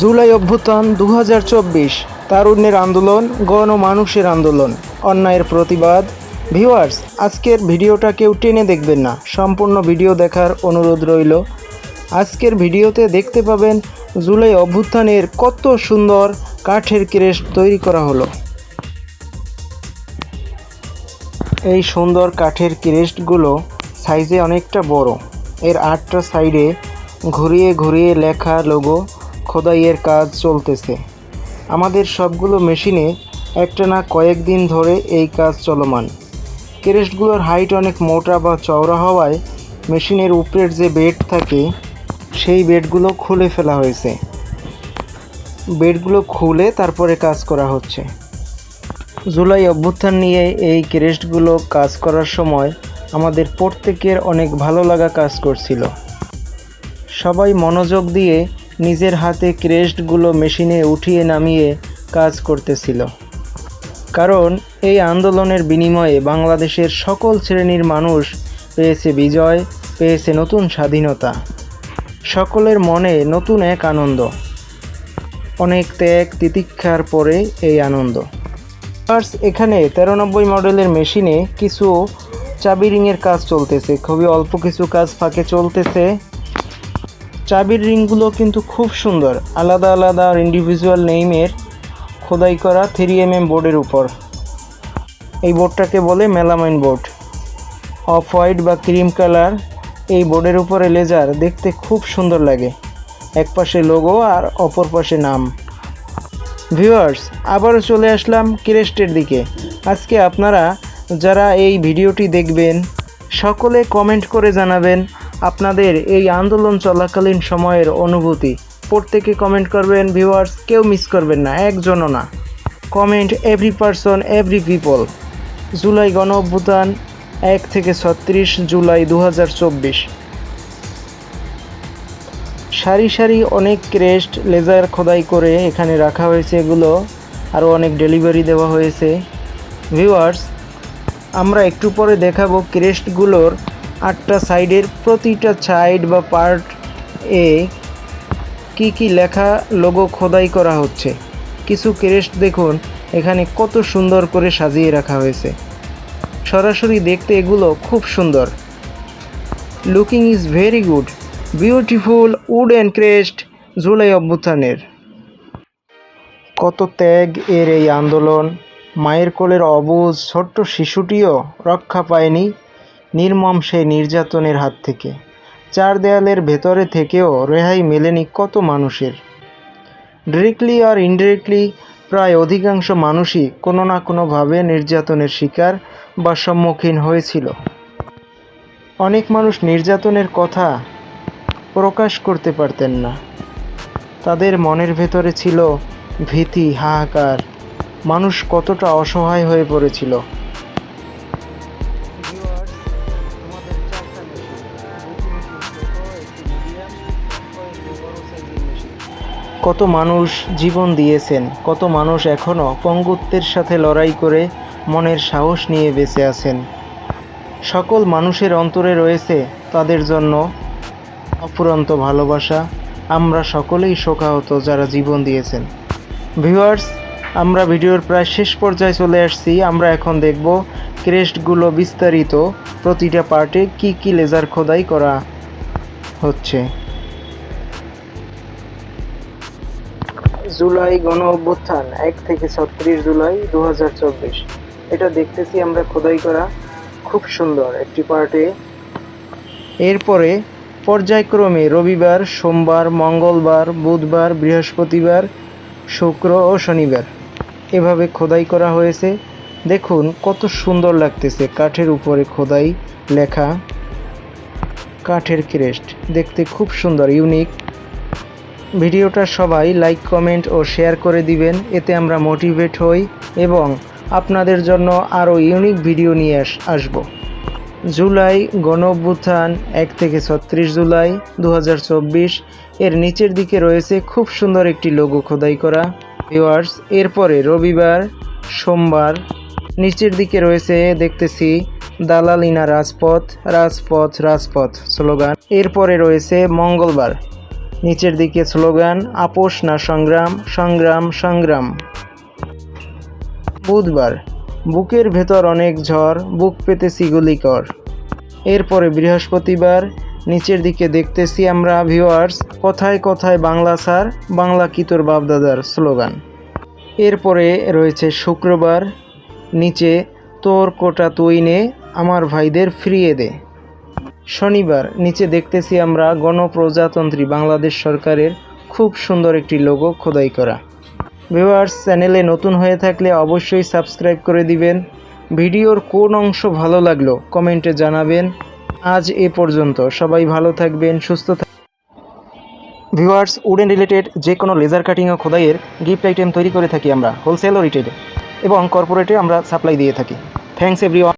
জুলাই অভ্যুত্থান দু হাজার চব্বিশ, তারুণ্যের আন্দোলন গণমানুষের আন্দোলন। অন্যায়ের প্রতিবাদ। ভিউয়ার্স, আজকের ভিডিওটা কেউ টেনে দেখবেন না। সম্পূর্ণ ভিডিও দেখার অনুরোধ রইল। আজকের ভিডিওতে দেখতে পাবেন জুলাই অভ্যুত্থানের কত সুন্দর কাঠের ক্রেস্ট তৈরি করা হলো। এই সুন্দর কাঠের ক্রেস্টগুলো সাইজে অনেকটা বড়। এর আটটা সাইডে ঘুরিয়ে ঘুরিয়ে লেখা লোগো খোদাইয়ের কাজ চলতেছে। আমাদের সবগুলো মেশিনে একটা না কয়েকদিন ধরে এই কাজ চলমান। ক্রেস্টগুলোর হাইট অনেক মোটা বা চওড়া হওয়ায় মেশিনের উপরের যে বেড থাকে, সেই বেডগুলো খুলে ফেলা হয়েছে। বেডগুলো খুলে তারপরে কাজ করা হচ্ছে। জুলাই অভ্যুত্থান নিয়ে এই ক্রেস্টগুলো কাজ করার সময় আমাদের প্রত্যেকের অনেক ভালো লাগা কাজ করছিল। সবাই মনোযোগ দিয়ে নিজের হাতে ক্রেস্টগুলো মেশিনে উঠিয়ে নামিয়ে কাজ করতেছিল। কারণ এই আন্দোলনের বিনিময়ে বাংলাদেশের সকল শ্রেণির মানুষ পেয়েছে বিজয়, পেয়েছে নতুন স্বাধীনতা। সকলের মনে নতুন এক আনন্দ। অনেক ত্যাগ, তিতিক্ষার পরে এই আনন্দ। এখানে তেরো নব্বই মডেলের মেশিনে কিছু চাবি রিংয়ের কাজ চলতেছে। খুবই অল্প কিছু কাজ ফাঁকে চলতেছে। চাবির রিংগুলো কিন্তু খুব সুন্দর, আলাদা আলাদা আর ইন্ডিভিজুয়াল নেইমের খোদাই করা থ্রি এম এম বোর্ডের উপর। এই বোর্ডটাকে বলে মেলামাইন বোর্ড অফ হোয়াইট বা ক্রিম কালার এই বোর্ডের উপরে লেজার দেখতে খুব সুন্দর লাগে। এক পাশে লোগো আর অপর পাশে নাম। ভিউয়ার্স আবারও চলে আসলাম ক্রেস্টের দিকে। আজকে আপনারা যারা এই ভিডিওটি দেখবেন, সকলে কমেন্ট করে জানাবেন আপনাদের এই আন্দোলন চলাকালীন সময়ের অনুভূতি। প্রত্যেকে কমেন্ট করবেন ভিউয়ার্স কেউ মিস করবেন না, একজনও না। Comment every person every people July গণ অভ্যুত্থান, এক থেকে ছত্রিশ জুলাই দু হাজার চব্বিশ। সারি সারি অনেক ক্রেস্ট লেজার খোদাই করে এখানে রাখা হয়েছে এগুলো। আরও অনেক ডেলিভারি দেওয়া হয়েছে। ভিউয়ার্স আমরা একটু পরে দেখাবো ক্রেস্টগুলোর আটটা সাইডের প্রতিটা সাইড বা পার্ট এ কি কি লেখা লোগো খোদাই করা হচ্ছে। কিছু ক্রেস্ট দেখুন, এখানে কত সুন্দর করে সাজিয়ে রাখা হয়েছে। সরাসরি দেখতে এগুলো খুব সুন্দর। Looking is very good beautiful wood and crest July অভ্যুত্থানের। কত ত্যাগ এর এই আন্দোলন, মায়ের কোলের অবুজ, ছোট্ট শিশুটিও রক্ষা পায়নি নির্মম সেই নির্যাতনের হাত থেকে। চার দেয়ালের ভেতরে থেকেও রেহাই মেলেনি কত মানুষের। ডিরেক্টলি আর ইনডিরেক্টলি প্রায় অধিকাংশ মানুষই কোনো না কোনোভাবে নির্যাতনের শিকার বা সম্মুখীন হয়েছিল। অনেক মানুষ নির্যাতনের কথা প্রকাশ করতে পারতেন না। তাদের মনের ভেতরে ছিল ভীতি, হাহাকার। মানুষ কতটা অসহায় হয়ে পড়েছিল। কত মানুষ জীবন দিয়েছেন, কত মানুষ এখনও পঙ্গুত্বের সাথে লড়াই করে মনের সাহস নিয়ে বেঁচে আছেন। সকল মানুষের অন্তরে রয়েছে তাদের জন্য অফুরন্ত ভালোবাসা। আমরা সকলেই শোকাহত যারা জীবন দিয়েছেন। ভিউয়ার্স, আমরা ভিডিওর প্রায় শেষ পর্যায়ে চলে আসছি। আমরা এখন দেখব ক্রেস্টগুলো বিস্তারিত প্রতিটা পার্টে কি কি লেজার খোদাই করা হচ্ছে। জুলাই গণ অভ্যুত্থান, এক থেকে ছত্রিশ জুলাই দু হাজার চব্বিশ। এটা দেখতেছি আমরা খোদাই করা, খুব সুন্দর একটি পার্টে। এরপরে পর্যায়ক্রমে রবিবার, সোমবার, মঙ্গলবার, বুধবার, বৃহস্পতিবার, শুক্র ও শনিবার। এভাবে খোদাই করা হয়েছে। দেখুন কত সুন্দর লাগতেছে কাঠের উপরে খোদাই লেখা। কাঠের ক্রেস্ট দেখতে খুব সুন্দর, ইউনিক। ভিডিওটা সবাই লাইক কমেন্ট ও শেয়ার করে দিবেন, এতে আমরা মোটিভেট হই এবং আপনাদের জন্য আরও ইউনিক ভিডিও নিয়ে আস আসব। জুলাই গণ অভ্যুত্থান এক থেকে ছত্রিশ জুলাই দু হাজার চব্বিশ, এর নিচের দিকে রয়েছে খুব সুন্দর একটি লোগো খোদাই করা। ভিওয়ার্স এরপরে রবিবার, সোমবার, নিচের দিকে রয়েছে দেখতেছি দালালিনা রাজপথ রাজপথ রাজপথ, স্লোগান। এরপরে রয়েছে মঙ্গলবার নিচের দিকে স্লোগান, আপোষ না সংগ্রাম সংগ্রাম সংগ্রাম। বুধবার, বুকের ভেতর অনেক ঝড়, বুক পেতেছি গুলিকর এরপরে বৃহস্পতিবার, নিচের দিকে দেখতেছি আমরা ভিউয়ার্স কথায় কথায় বাংলা স্যার, বাংলা কি তোর বাপদাদার স্লোগান? এরপরে রয়েছে শুক্রবার, নিচে, তোর কোটা তুই নে, আমার ভাইদের ফিরিয়ে দে। শনিবার নিচে দেখতেছি আমরা গণপ্রজাতন্ত্রী বাংলাদেশ সরকারের খুব সুন্দর একটি লোগো খোদাই করা। ভিউয়ার্স চ্যানেলে নতুন হয়ে থাকলে অবশ্যই সাবস্ক্রাইব করে দিবেন। ভিডিওর কোন অংশ ভালো লাগল কমেন্টে জানাবেন। আজ এ পর্যন্ত, সবাই ভালো থাকবেন, সুস্থ ভিউয়ার্স উডেন রিলেটেড যে কোনো লেজার কাটিং ও খোদাইয়ের গিফট আইটেম তৈরি করে থাকি আমরা হোলসেল ও রিটেলে এবং কর্পোরেটে আমরা সাপ্লাই দিয়ে থাকি। Thanks everyone